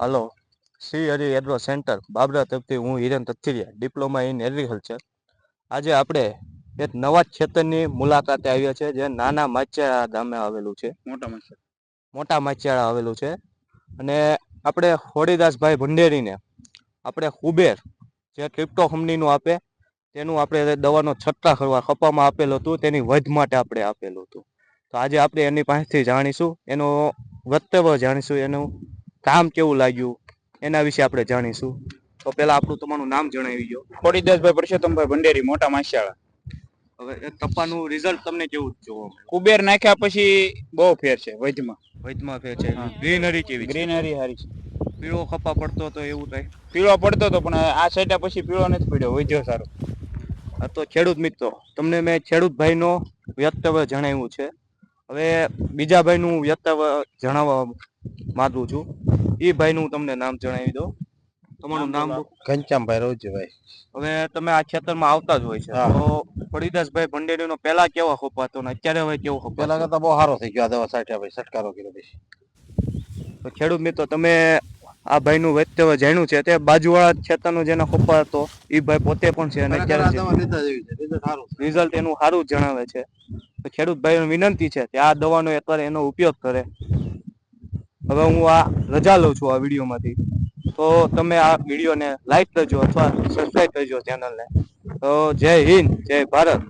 Hello Shri Hari agro centre Babra તરફથી હું Hiren Tathiriya diploma in agriculture. આજે આપણે એક નવા ખેતરની મુલાકાતે આવ્યા છે જે નાના માચિયાળા ગામે આવેલું છે. મોટા માચિયાળા મોટા માચિયાળા આવેલું છે. અને આપણે હોળીદાસભાઈ ભંડેરીને આપણે કુબેર જે ક્રિપ્ટો કંપનીનું આપે તેનું આપણે દવાનો છટ્ટા કરવા કપામાં આપેલું હતું તેની વધ માટે આપણે આપેલું હતું. તો આજે આપણે એની પાસેથી જાણીશું એનું વક્તવ્ય જાણીશું એનું કામ કેવું લાગ્યું? એના વિશે આપણે જાણીશું. તો પહેલા આપણું તમારું નામ જણાવી દો. ખોડીદાસભાઈ પરસોત્તમભાઈ ભંડેરી મોટા માસિયાળા હવે એ કપાનું રિઝલ્ટ તમને કેવું જોવો કુબેર નાખ્યા પછી બહુ ફેર છે વૈધમાં. વૈદમાં ફેર છે. ગ્રીનરી કેવી ગ્રીનરી હારી છે. પીળો કપા પડતો તો એવું થાય પીળો પડતો હતો પણ આ સાઈટા પછી પીળો નથી પડ્યો વૈધ્યો સારો. આ તો ખેડૂત મિત્રો તમને મેં ખેડૂત ભાઈનો વ્યક્તવ્ય જણાવ્યું છે. હવે બીજા ભાઈનું વ્યક્તવ જણાવવા માંગુ છું. એ ભાઈનું તમને નામ જણાવી દો તમારું નામ. ઘનશ્યામભાઈ રોજીભાઈ. હવે તમે આ ખેતરમાં આવતા જ હોય છે. હા. તો ફળીદાસભાઈ ભંડેરીનો પહેલા કેવો ખોપા હતો ને અત્યારે હવે કેવો ખોપા પહેલા કરતા બહુ સારો થઈ ગયો આ દવા સાઠ્યા ભાઈ છટકારો કર્યો પછી. તો ખેડૂત મિત્રો તમે આ ભાઈનું વ્યક્તવ્ય જાણ્યું છે તે બાજુવાળા ખેતરનો જેનો ખોપા હતો એ ભાઈ પોતે પણ છે અને અત્યારે રિઝલ્ટ એનું સારું જણાવે છે. તો ખેડૂત ભાઈને વિનંતી છે કે આ દવાનો અત્યારે એનો ઉપયોગ કરે. હવે હું આ રજા લઉં છું આ વિડીયોમાંથી. તો તમે આ વિડીયોને લાઈક કરજો અથવા સબસ્ક્રાઈબ કરજો ચેનલને તો જય હિન્દ, જય ભારત.